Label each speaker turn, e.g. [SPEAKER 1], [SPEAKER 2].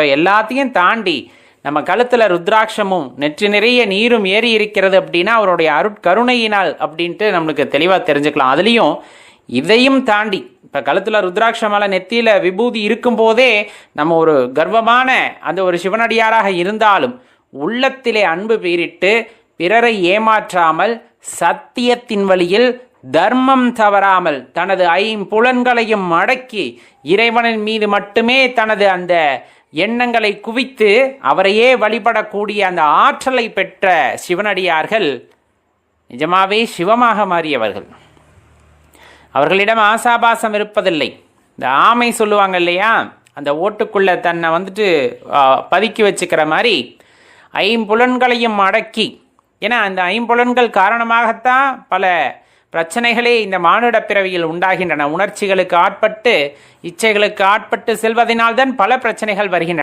[SPEAKER 1] இப்போ எல்லாத்தையும் தாண்டி நம்ம கழுத்தில் ருத்ராட்சமும் நெற்றி நிறைய நீரும் ஏறி இருக்கிறது அப்படின்னா அவருடைய அருட்கருணையினால் அப்படின்ட்டு நம்மளுக்கு தெளிவாக தெரிஞ்சுக்கலாம். அதுலேயும் இதையும் தாண்டி இப்போ கழுத்தில் ருத்ராட்ச மலை நெத்தியில் விபூதி இருக்கும்போதே நம்ம ஒரு கர்வமான அந்த ஒரு சிவனடியாராக இருந்தாலும் உள்ளத்திலே அன்பு பீரிட்டு பிறரை ஏமாற்றாமல் சத்தியத்தின் வழியில் தர்மம் தவறாமல் தனது ஐம்புலன்களையும் அடக்கி இறைவனின் மீது மட்டுமே தனது அந்த எண்ணங்களை குவித்து அவரையே வழிபடக்கூடிய அந்த ஆற்றலை பெற்ற சிவனடியார்கள் நிஜமாவே சிவமாக மாறியவர்கள். அவர்களிடம் ஆசாபாசம் இருப்பதில்லை. இந்த ஆமை சொல்லுவாங்க இல்லையா? அந்த ஓட்டுக்குள்ள தன்னை வந்துட்டு பதுக்கி வச்சுக்கிற மாதிரி ஐம்புலன்களையும் அடக்கி. ஏன்னா அந்த ஐம்புலன்கள் காரணமாகத்தான் பல பிரச்சனைகளே இந்த மானுட பிறவியில் உண்டாகின்றன. உணர்ச்சிகளுக்கு ஆட்பட்டு இச்சைகளுக்கு ஆட்பட்டு செல்வதனால்தான் பல பிரச்சனைகள் வருகின்றன.